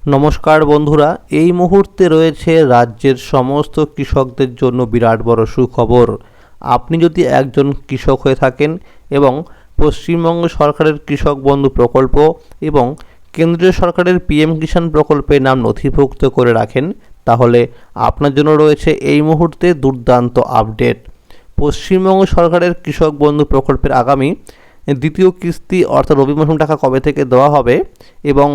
নমস্কার বন্ধুরা, এই মুহূর্তে রয়েছে রাজ্যের সমস্ত কৃষকদের জন্য বিরাট বড় সুখবর। আপনি যদি একজন কৃষক হয়ে থাকেন এবং পশ্চিমবঙ্গ সরকারের কৃষক বন্ধু প্রকল্প এবং কেন্দ্রীয় সরকারের পিএম কিষাণ প্রকল্পে নাম নথিভুক্ত করে রাখেন, তাহলে আপনার জন্য রয়েছে এই মুহূর্তে দুর্দান্ত আপডেট। পশ্চিমবঙ্গ সরকারের কৃষক বন্ধু প্রকল্পের আগামী দ্বিতীয় কিস্তি অর্থাৎ রবি মৌসুম টাকা কবে থেকে দেওয়া হবে এবং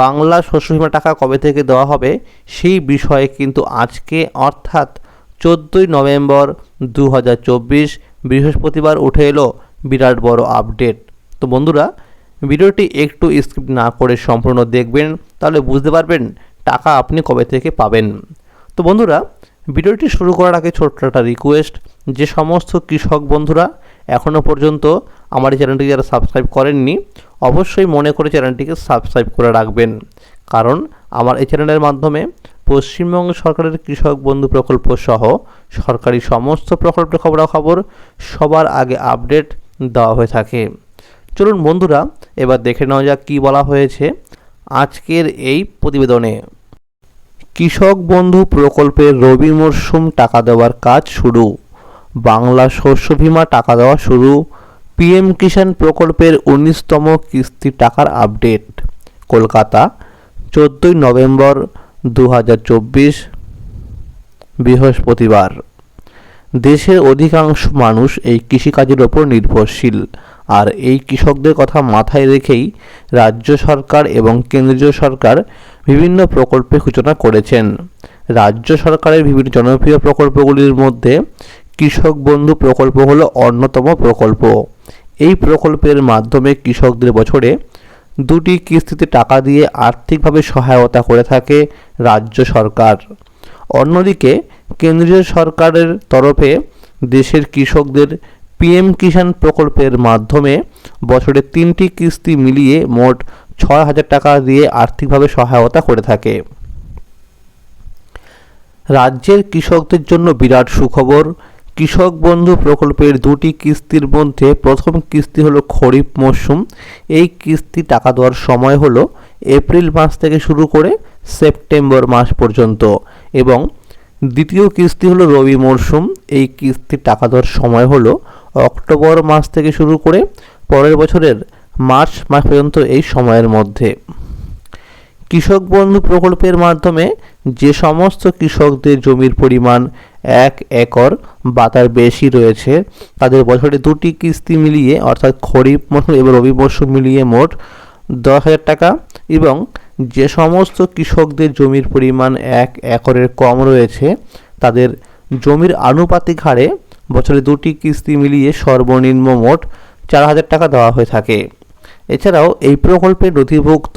বাংলা শস্য বীমা টাকা কবে থেকে দেওয়া হবে সেই বিষয়ে কিন্তু আজকে, অর্থাৎ চোদ্দোই নভেম্বর দু হাজার চব্বিশ বৃহস্পতিবার উঠে এলো বিরাট বড় আপডেট। তো বন্ধুরা, ভিডিওটি একটু স্কিপ না করে সম্পূর্ণ দেখবেন, তাহলে বুঝতে পারবেন টাকা আপনি কবে থেকে পাবেন। তো বন্ধুরা, ভিডিওটি শুরু করার আগে ছোট্ট একটা রিকোয়েস্ট যে সমস্ত কৃষক বন্ধুরা এখনও পর্যন্ত আমার এই চ্যানেলটি যারা সাবস্ক্রাইব করেননি অবশ্যই মনে করে চ্যানেলটিকে সাবস্ক্রাইব করে রাখবেন। কারণ আমার এই চ্যানেলের মাধ্যমে পশ্চিমবঙ্গ সরকারের কৃষক বন্ধু প্রকল্প সহ সরকারি সমস্ত প্রকল্পের খবরাখবর সবার আগে আপডেট দেওয়া হয়ে থাকে। চলুন বন্ধুরা, এবার দেখে নেওয়া যাক কী বলা হয়েছে আজকের এই প্রতিবেদনে। কৃষক বন্ধু প্রকল্পের রবি মরশুম টাকা দেওয়ার কাজ শুরু। বাংলা শস্য বীমা টাকা দেওয়া শুরু। পিএম কিষাণ প্রকল্পের উনিশতম কিস্তি টাকার আপডেট। কলকাতা, চোদ্দোই নভেম্বর দু হাজার চব্বিশ, বৃহস্পতিবার। দেশের অধিকাংশ মানুষ এই কৃষিকাজের ওপর নির্ভরশীল, আর এই কৃষকদের কথা মাথায় রেখেই রাজ্য সরকার এবং কেন্দ্রীয় সরকার বিভিন্ন প্রকল্পের সূচনা করেছেন। রাজ্য সরকারের বিভিন্ন জনপ্রিয় প্রকল্পগুলির মধ্যে কৃষক বন্ধু প্রকল্প হলো অন্যতম প্রকল্প। এই প্রকল্পের মাধ্যমে কৃষকদের বছরে দুটি কিস্তিতে টাকা দিয়ে আর্থিকভাবে সহায়তা করে থাকে রাজ্য সরকার। অন্যদিকে, কেন্দ্রীয় সরকারের তরফে দেশের কৃষকদের পিএম কিষাণ প্রকল্পের মাধ্যমে বছরে তিনটি কিস্তি মিলিয়ে মোট ছয় হাজার টাকা দিয়ে আর্থিকভাবে সহায়তা করে থাকে। রাজ্যের কৃষকদের জন্য বিরাট সুখবর কৃষক বন্ধু প্রকল্পের দুটি কিস্তির মধ্যে প্রথম কিস্তি হলো খরিফ মরশুম এই কিস্তি টাকা দেওয়ার সময় হলো এপ্রিল মাস থেকে শুরু করে সেপ্টেম্বর মাস পর্যন্ত এবং দ্বিতীয় কিস্তি হলো রবি মরশুম এই কিস্তির টাকা দেওয়ার সময় হলো অক্টোবর মাস থেকে শুরু করে পরের বছরের মার্চ মাস পর্যন্ত এই সময়ের মধ্যে। কৃষক বন্ধু প্রকল্পের মাধ্যমে যে সমস্ত কৃষকদের জমির পরিমাণ এক একর বা তার বেশি রয়েছে। তাদের বছরে দুটি কিস্তি মিলিয়ে, অর্থাৎ খরিফ মৌসুম এবং রবি মরশুম মিলিয়ে মোট দশ হাজার টাকা এবং যে সমস্ত কৃষকদের জমির পরিমাণ এক একরের কম রয়েছে, তাদের জমির আনুপাতিক হারে বছরে দুটি কিস্তি মিলিয়ে সর্বনিম্ন মোট চার হাজার টাকা দেওয়া হয়ে থাকে। এছাড়াও এই প্রকল্পে নথিভুক্ত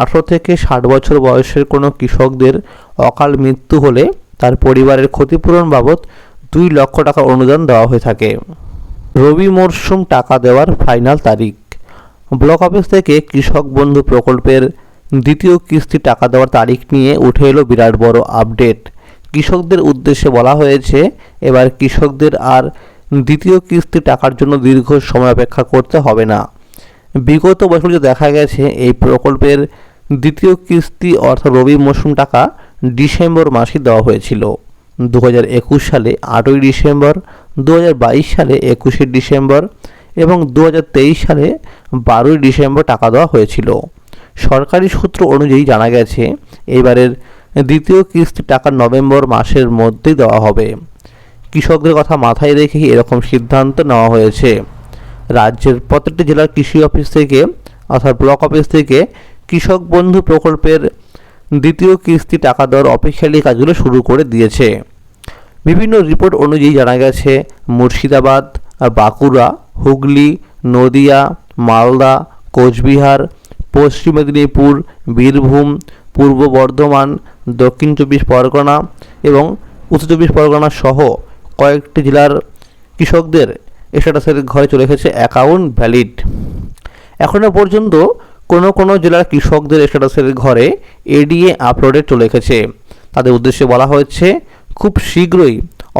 আঠারো থেকে ষাট বছর বয়সের কোনো কৃষকদের অকাল মৃত্যু হলে পরিবারের ক্ষতিপূরণ বাবদ দুই লক্ষ টাকা অনুদান দেওয়া হয়ে থাকে। রবি মরশুম টাকা দেওয়ার ফাইনাল তারিখ। ব্লক অফিস থেকে কৃষক বন্ধু প্রকল্পের দ্বিতীয় কিস্তি টাকা দেওয়ার তারিখ নিয়ে উঠে এলো বিরাট বড় আপডেট। কৃষকদের উদ্দেশ্যে বলা হয়েছে, এবার কৃষকদের আর দ্বিতীয় কিস্তি টাকার জন্য দীর্ঘ সময় অপেক্ষা করতে হবে না। বিগত বছরে দেখা গেছে, এই প্রকল্পের দ্বিতীয় কিস্তি অর্থাৎ রবি মৌসুম টাকা ডিসেম্বর মাসে দেওয়া হয়েছিল। দু হাজার একুশ সালে আটই ডিসেম্বর দু হাজার বাইশ সালে একুশে ডিসেম্বর এবং দু হাজার তেইশ সালে বারোই ডিসেম্বর টাকা দেওয়া হয়েছিল। সরকারি সূত্র অনুযায়ী জানা গেছে, এবারের দ্বিতীয় কিস্তি টাকা নভেম্বর মাসের মধ্যেই দেওয়া হবে। কৃষকদের কথা মাথায় রেখেই এরকম সিদ্ধান্ত নেওয়া হয়েছে। রাজ্যের প্রত্যেকটি জেলার কৃষি অফিস থেকে অর্থাৎ ব্লক অফিস থেকে কৃষক বন্ধু প্রকল্পের দ্বিতীয় কিস্তি টাকা দেওয়ার অফিসিয়ালি কাজগুলো শুরু করে দিয়েছে। বিভিন্ন রিপোর্ট অনুযায়ী জানা গেছে, মুর্শিদাবাদ, বাঁকুড়া, হুগলি, নদিয়া, মালদা, কোচবিহার, পশ্চিম মেদিনীপুর, বীরভূম, পূর্ব বর্ধমান, দক্ষিণ চব্বিশ পরগনা এবং উত্তর চব্বিশ পরগনা সহ কয়েকটি জেলার কৃষকদের স্ট্যাটাসের ঘরে চলে এসেছে অ্যাকাউন্ট ভ্যালিড। এখনও পর্যন্ত কোনো কোনো জেলার কৃষকদের স্ট্যাটাসের ঘরে এডিএ আপলোডে চলে এসেছে। তাদের উদ্দেশ্যে বলা হয়েছে, খুব শীঘ্রই,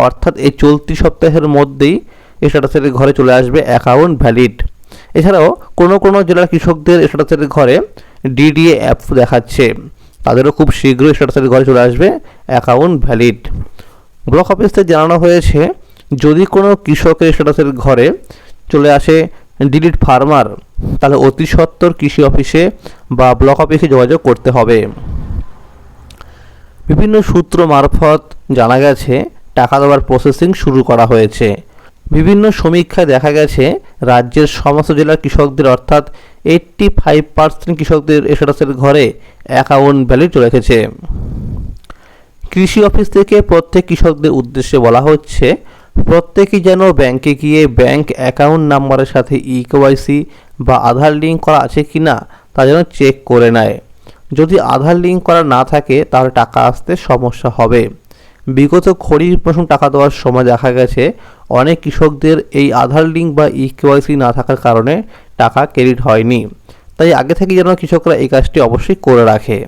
অর্থাৎ এই চলতি সপ্তাহের মধ্যেই স্ট্যাটাসের ঘরে চলে আসবে অ্যাকাউন্ট ভ্যালিড এছাড়াও কোনো কোনো জেলার কৃষকদের স্ট্যাটাসের ঘরে ডিডিএ অ্যাপ দেখাচ্ছে। তাদেরও খুব শীঘ্রই স্ট্যাটাসের ঘরে চলে আসবে অ্যাকাউন্ট ভ্যালিড ব্লক অফিস থেকে জানানো হয়েছে, যদি কোনো কৃষকের স্ট্যাটাসের ঘরে চলে আসে ডিলিট ফার্মার তাহলে অতি সত্বর কৃষি অফিসে বা ব্লক অফিসে যোগাযোগ করতে হবে। বিভিন্ন সূত্র মারফত জানা গেছে, টাকা দেওয়ার প্রসেসিং শুরু করা হয়েছে। বিভিন্ন সমীক্ষায় দেখা গেছে, রাজ্যের সমস্ত জেলার কৃষকদের অর্থাৎ এইট্টি ফাইভ পার্সেন্ট কৃষকদের স্ট্যাটাসের ঘরে অ্যাকাউন্ট ভ্যালিড চলে এসেছে কৃষি অফিস থেকে প্রত্যেক কৃষকদের উদ্দেশ্যে বলা হচ্ছে প্রত্যেকেই যেন ব্যাংকে গিয়ে ব্যাংক অ্যাকাউন্ট নাম্বারের সাথে ই কেওয়াইসি বা আধার লিঙ্ক করা আছে কি না তা যেন চেক করে নেয়। যদি আধার লিঙ্ক করা না থাকে, তাহলে টাকা আসতে সমস্যা হবে। বিগত খরিফ মৌসুম টাকা দেওয়ার সময় দেখা গেছে, অনেক কৃষকদের এই আধার লিঙ্ক বা ই কেওয়াইসি না থাকার কারণে টাকা ক্রেডিট হয়নি। তাই আগে থেকে যেন কৃষকরা এই কাজটি অবশ্যই করে রাখে।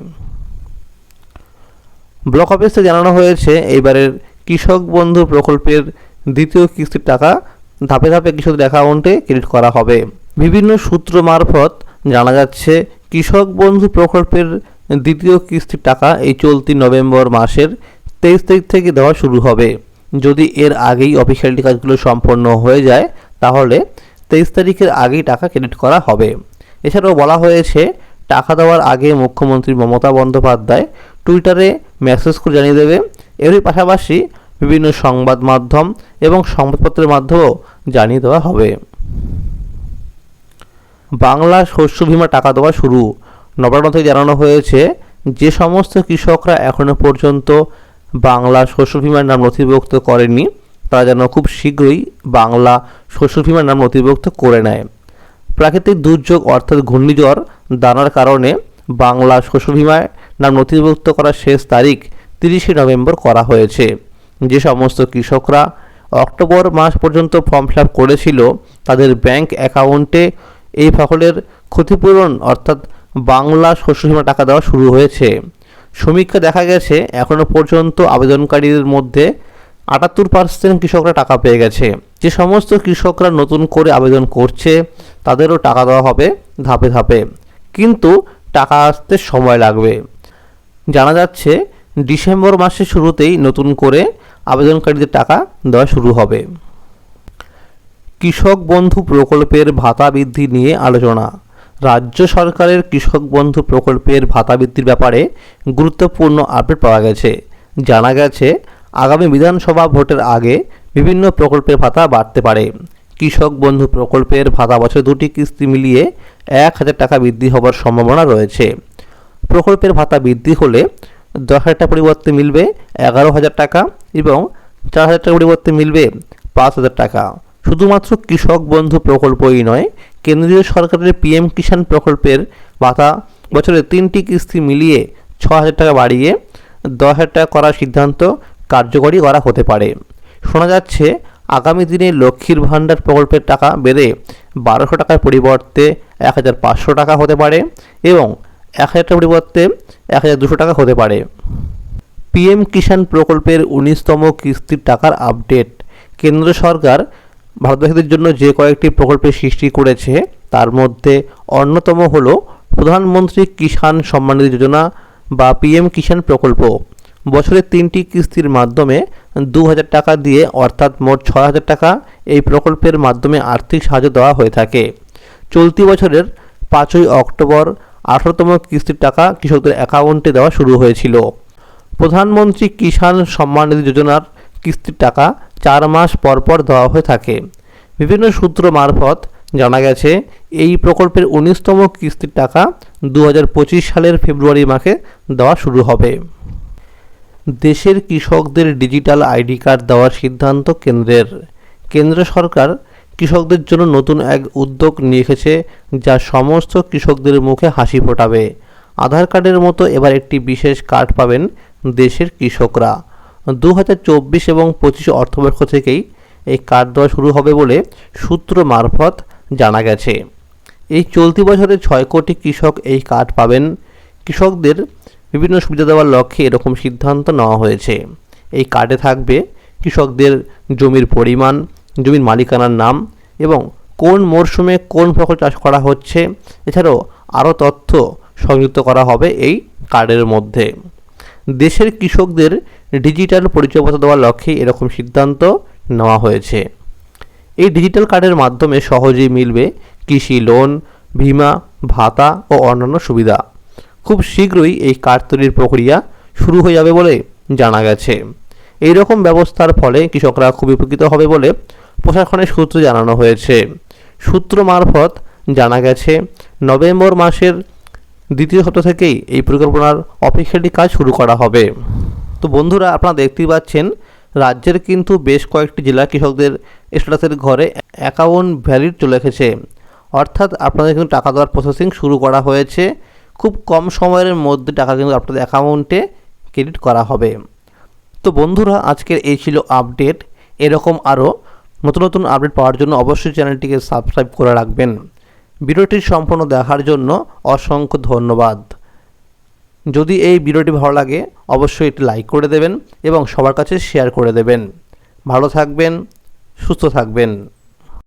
ব্লক অফিসে জানানো হয়েছে এইবারের কৃষক বন্ধু প্রকল্পের দ্বিতীয় কিস্তির টাকা ধাপে ধাপে কৃষকদের অ্যাকাউন্টে ক্রেডিট করা হবে। বিভিন্ন সূত্র মারফত জানা যাচ্ছে, কৃষক বন্ধু প্রকল্পের দ্বিতীয় কিস্তির টাকা এই চলতি নভেম্বর মাসের তেইশ তারিখ থেকে দেওয়া শুরু হবে। যদি এর আগেই অফিসিয়ালিটি কাজগুলো সম্পন্ন হয়ে যায়, তাহলে তেইশ তারিখের আগেই টাকা ক্রেডিট করা হবে। এছাড়াও বলা হয়েছে, টাকা দেওয়ার আগে মুখ্যমন্ত্রী মমতা বন্দ্যোপাধ্যায় টুইটারে মেসেজ করে জানিয়ে দেবে। এরই পাশাপাশি বিভিন্ন সংবাদ মাধ্যম এবং সংবাদপত্রের মাধ্যমেও জানিয়ে দেওয়া হবে। বাংলা শস্য বীমা টাকা দেওয়া শুরু। নবান্ন থেকে জানানো হয়েছে, যে সমস্ত কৃষকরা এখনও পর্যন্ত বাংলা শস্য বীমার নাম নথিভুক্ত করেনি তারা যেন খুব শীঘ্রই বাংলা শস্য বীমার নাম নথিভুক্ত করে নেয়। প্রাকৃতিক দুর্যোগ অর্থাৎ ঘূর্ণিঝড়, দানার কারণে বাংলা শস্য বীমায় নাম নথিভুক্ত করার শেষ তারিখ তিরিশে নভেম্বর করা হয়েছে। যে সমস্ত কৃষকরা অক্টোবর মাস পর্যন্ত ফর্ম ফিল করেছিল, তাদের ব্যাংক অ্যাকাউন্টে এই ফসলের ক্ষতিপূরণ, অর্থাৎ বাংলা শস্য বীমা টাকা দেওয়া শুরু হয়েছে। সমীক্ষা দেখা গেছে এখনও পর্যন্ত আবেদনকারীদের মধ্যে আটাত্তর পার্সেন্ট কৃষকরা টাকা পেয়ে গেছে। যে সমস্ত কৃষকরা নতুন করে আবেদন করছে, তাদেরও টাকা দেওয়া হবে ধাপে ধাপে। কিন্তু টাকা আসতে সময় লাগবে। জানা যাচ্ছে, ডিসেম্বর মাসের শুরুতেই নতুন করে আবেদনকারীদের টাকা দেওয়া শুরু হবে। কৃষক বন্ধু প্রকল্পের ভাতা বৃদ্ধি নিয়ে আলোচনা। রাজ্য সরকারের কৃষক বন্ধু প্রকল্পের ভাতা বৃদ্ধির ব্যাপারে গুরুত্বপূর্ণ আপডেট পাওয়া গেছে। জানা গেছে, আগামী বিধানসভা ভোটের আগে বিভিন্ন প্রকল্পের ভাতা বাড়তে পারে। কৃষক বন্ধু প্রকল্পের ভাতা বছর দুটি কিস্তি মিলিয়ে এক হাজার টাকা বৃদ্ধি হওয়ার সম্ভাবনা রয়েছে। প্রকল্পের ভাতা বৃদ্ধি হলে দশ হাজার টাকা পরিবর্তে মিলবে এগারো হাজার টাকা এবং চার হাজার টাকা পরিবর্তে মিলবে পাঁচ হাজার টাকা। শুধুমাত্র কৃষক বন্ধু প্রকল্পই নয়, কেন্দ্রীয় সরকারের পিএম কিষাণ প্রকল্পের ভাতা বছরে তিনটি কিস্তি মিলিয়ে ছ হাজার টাকা বাড়িয়ে দশ হাজার টাকা করার সিদ্ধান্ত কার্যকরী করা হতে পারে। শোনা যাচ্ছে, আগামী দিনে লক্ষ্মীর ভাণ্ডার প্রকল্পের টাকা বেড়ে বারোশো টাকার পরিবর্তে এক হাজার পাঁচশো টাকা হতে পারে এবং এক হাজার টাকার পরিবর্তে এক হাজার দুশো টাকা হতে পারে। পিএম কিষাণ প্রকল্পের উনিশতম কিস্তির টাকার আপডেট। কেন্দ্র সরকার ভারতবাসীদের জন্য যে কয়েকটি প্রকল্পের সৃষ্টি করেছে, তার মধ্যে অন্যতম হল প্রধানমন্ত্রী কিষাণ সম্মান নিধি যোজনা বা পিএম কিষাণ প্রকল্প। বছরে তিনটি কিস্তির মাধ্যমে দু হাজার টাকা দিয়ে, অর্থাৎ মোট ছয় হাজার টাকা, এই প্রকল্পের মাধ্যমে আর্থিক সাহায্য দেওয়া হয়ে থাকে। চলতি বছরের পাঁচই অক্টোবর আঠারোতম কিস্তির টাকা কৃষকদের অ্যাকাউন্টে দেওয়া শুরু হয়েছিল। প্রধানমন্ত্রী কিষাণ সম্মান নিধি যোজনার কিস্তির টাকা চার মাস পর পর দেওয়া হয়ে থাকে। বিভিন্ন সূত্র মারফত জানা গেছে, এই প্রকল্পের উনিশতম কিস্তির টাকা দু হাজার পঁচিশ সালের ফেব্রুয়ারি মাসে দেওয়া শুরু হবে। দেশের কৃষকদের ডিজিটাল আইডি কার্ড দেওয়ার সিদ্ধান্ত কেন্দ্রের। কেন্দ্র সরকার কৃষকদের জন্য নতুন এক উদ্যোগ নিয়ে এসেছে, যা সমস্ত কৃষকদের মুখে হাসি ফোটাবে। আধার কার্ডের মতো এবার একটি বিশেষ কার্ড পাবেন দেশের কৃষকরা। দু চব্বিশ এবং পঁচিশ অর্থবর্ষ থেকেই এই কার্ড দেওয়া শুরু হবে বলে সূত্র মারফত জানা গেছে। এই চলতি বছরে ছয় কোটি কৃষক এই কার্ড পাবেন। কৃষকদের বিভিন্ন সুবিধা দেওয়ার লক্ষ্যে এরকম সিদ্ধান্ত নেওয়া হয়েছে। এই কার্ডে থাকবে কৃষকদের জমির পরিমাণ জমির মালিকানার নাম এবং কোন মরশুমে কোন ফসল চাষ করা হচ্ছে, এছাড়াও আরও তথ্য সংযুক্ত করা হবে এই কার্ডের মধ্যে। দেশের কৃষকদের ডিজিটাল পরিচয়পত্র দেওয়ার লক্ষ্যে এরকম সিদ্ধান্ত নেওয়া হয়েছে। এই ডিজিটাল কার্ডের মাধ্যমে সহজেই মিলবে কৃষি লোন, বিমা, ভাতা ও অন্যান্য সুবিধা। খুব শীঘ্রই এই কার্ড তৈরির প্রক্রিয়া শুরু হয়ে যাবে বলে জানা গেছে। এই রকম ব্যবস্থার ফলে কৃষকরা খুব উপকৃত হবে বলে প্রশাসনের সূত্রে জানানো হয়েছে। সূত্র মারফত জানা গেছে, নভেম্বর মাসের দ্বিতীয় সপ্তাহ থেকেই এই পরিকল্পনার অফিসিয়ালি কাজ শুরু করা হবে। তো বন্ধুরা, আপনারা দেখতেই পাচ্ছেন, রাজ্যের কিন্তু বেশ কয়েকটি জেলা কৃষকদের স্ট্যাটাসের ঘরে অ্যাকাউন্ট ভ্যালিড চলে এসেছে। অর্থাৎ আপনাদের কিন্তু টাকা দেওয়ার প্রসেসিং শুরু করা হয়েছে। খুব কম সময়ের মধ্যে টাকা কিন্তু আপনাদের অ্যাকাউন্টে ক্রেডিট করা হবে। তো বন্ধুরা, আজকের এই ছিল আপডেট। এরকম আরও নতুন নতুন আপডেট পাওয়ার জন্য অবশ্যই চ্যানেলটিকে সাবস্ক্রাইব করে রাখবেন। ভিডিওটি সম্পূর্ণ দেখার জন্য অসংখ্য ধন্যবাদ। যদি এই ভিডিওটি ভালো লাগে, অবশ্যই এটি লাইক করে দেবেন এবং সবার কাছে শেয়ার করে দেবেন। ভালো থাকবেন, সুস্থ থাকবেন।